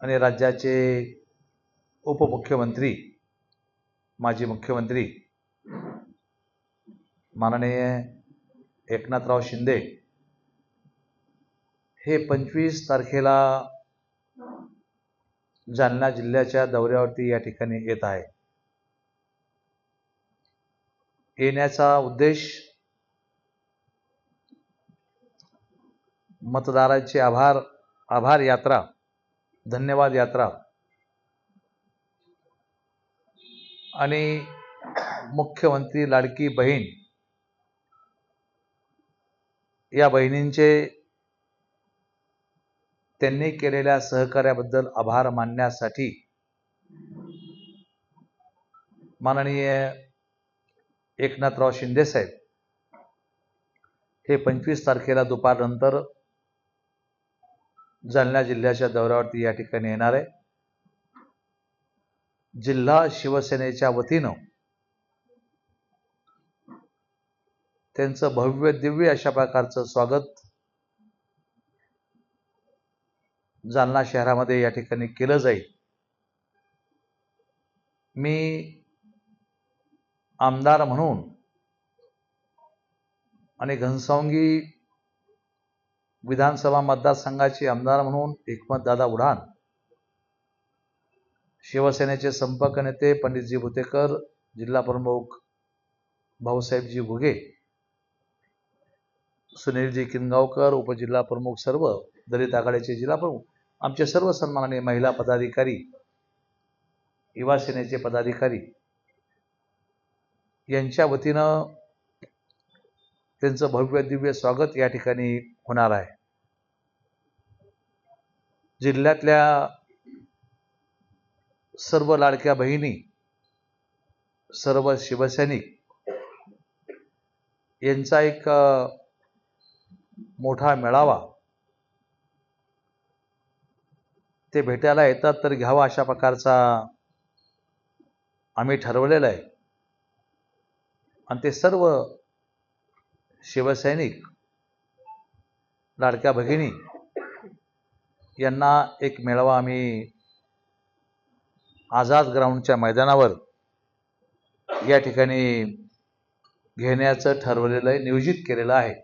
आणि राज्याचे उपमुख्यमंत्री माजी मुख्यमंत्री माननीय एकनाथराव शिंदे हे पंचवीस तारखेला जालना जिल्ह्याच्या दौऱ्यावरती या ठिकाणी येत आहे. येण्याचा उद्देश मतदारांचे आभार आभार यात्रा धन्यवाद यात्रा. आणि मुख्यमंत्री लाडकी बहीण. या बहिणींचे त्यांनी केलेल्या सहकार्याबद्दल आभार मानण्यासाठी माननीय एकनाथराव शिंदेसाहेब हे पंचवीस तारखेला दुपारनंतर जालना जिल्ह्याच्या दौऱ्यावरती या ठिकाणी येणार आहे. जिल्हा शिवसेनेच्या वतीनं त्यांचं भव्य दिव्य अशा प्रकारचं स्वागत जालना शहरामध्ये या ठिकाणी केलं जाईल. मी आमदार म्हणून आणि घनसावंगी विधानसभा मतदारसंघाचे आमदार म्हणून एकमतदादा उडान शिवसेनेचे संपर्क नेते पंडितजी भुतेकर जिल्हा प्रमुख भाऊसाहेबजी घुगे सुनीलजी किनगावकर उपजिल्हा प्रमुख सर्व दलित आघाडीचे जिल्हा प्रमुख आमचे सर्व सन्माननीय महिला पदाधिकारी युवा सेनेचे पदाधिकारी यांच्या वतीनं त्यांचं भव्य दिव्य स्वागत या ठिकाणी होणार आहे. जिल्ह्यातल्या सर्व लाडक्या बहिणी सर्व शिवसैनिक यांचा एक मोठा मेळावा ते भेटायला येतात तर घ्यावा अशा प्रकारचा आम्ही ठरवलेलं आहे. आणि ते सर्व शिवसैनिक लाडक्या भगिनी यांना एक मेळावा आम्ही आझाद ग्राउंडच्या मैदानावर या ठिकाणी घेण्याचं ठरवलेलं आहे नियोजित केलेलं आहे.